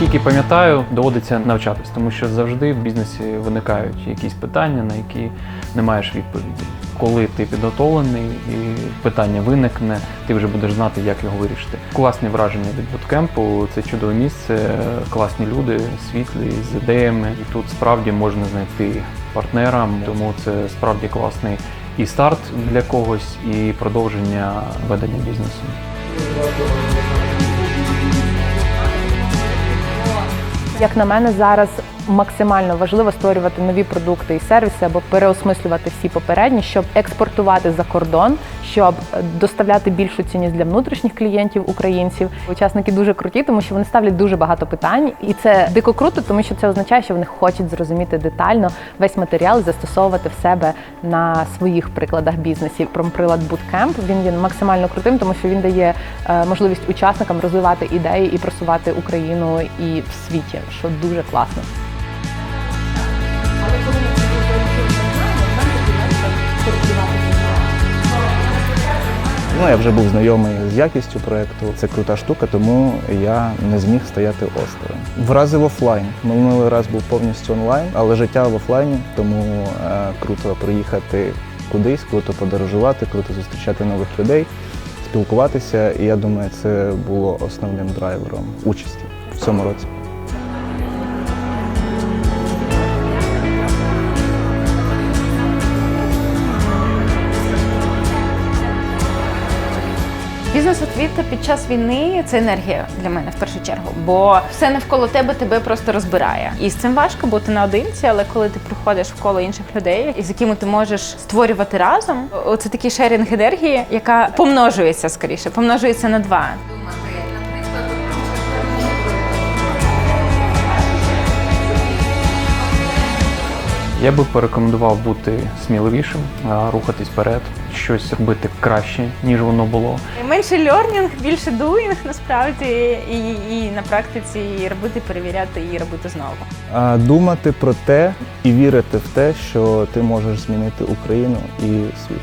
Наскільки пам'ятаю, доводиться навчатись, тому що завжди в бізнесі виникають якісь питання, на які не маєш відповіді. Коли ти підготовлений і питання виникне, ти вже будеш знати, як його вирішити. Класні враження від буткемпу, це чудове місце, класні люди, світлі, з ідеями. І тут справді можна знайти партнера, тому це справді класний і старт для когось, і продовження ведення бізнесу. Як на мене, зараз максимально важливо створювати нові продукти і сервіси або переосмислювати всі попередні, щоб експортувати за кордон, щоб доставляти більшу цінність для внутрішніх клієнтів українців. Учасники дуже круті, тому що вони ставлять дуже багато питань, і це дико круто, тому що це означає, що вони хочуть зрозуміти детально весь матеріал і застосовувати в себе на своїх прикладах бізнесів. Промприлад Bootcamp, він є максимально крутим, тому що він дає е, можливість учасникам розвивати ідеї і просувати Україну і в світі, що дуже класно. Ну, я вже був знайомий з якістю проєкту. Це крута штука, тому я не зміг стояти осторонь. Вразив офлайн. Минулий раз був повністю онлайн, але життя в офлайні, тому е, круто приїхати кудись, круто подорожувати, круто зустрічати нових людей, спілкуватися. І я думаю, це було основним драйвером участі в цьому році. Бізнес-освіта під час війни це енергія для мене в першу чергу, бо все навколо тебе тебе просто розбирає. І з цим важко бути наодинці, але коли ти приходиш в коло інших людей, із якими ти можеш створювати разом, оце такий шерінг енергії, яка помножується скоріше, помножується на два. Я би порекомендував бути сміливішим, рухатись вперед, щось робити краще, ніж воно було. Менше льорнінг, більше дуїнг насправді, і, і на практиці і робити, перевіряти і робити знову. А думати про те і вірити в те, що ти можеш змінити Україну і світ.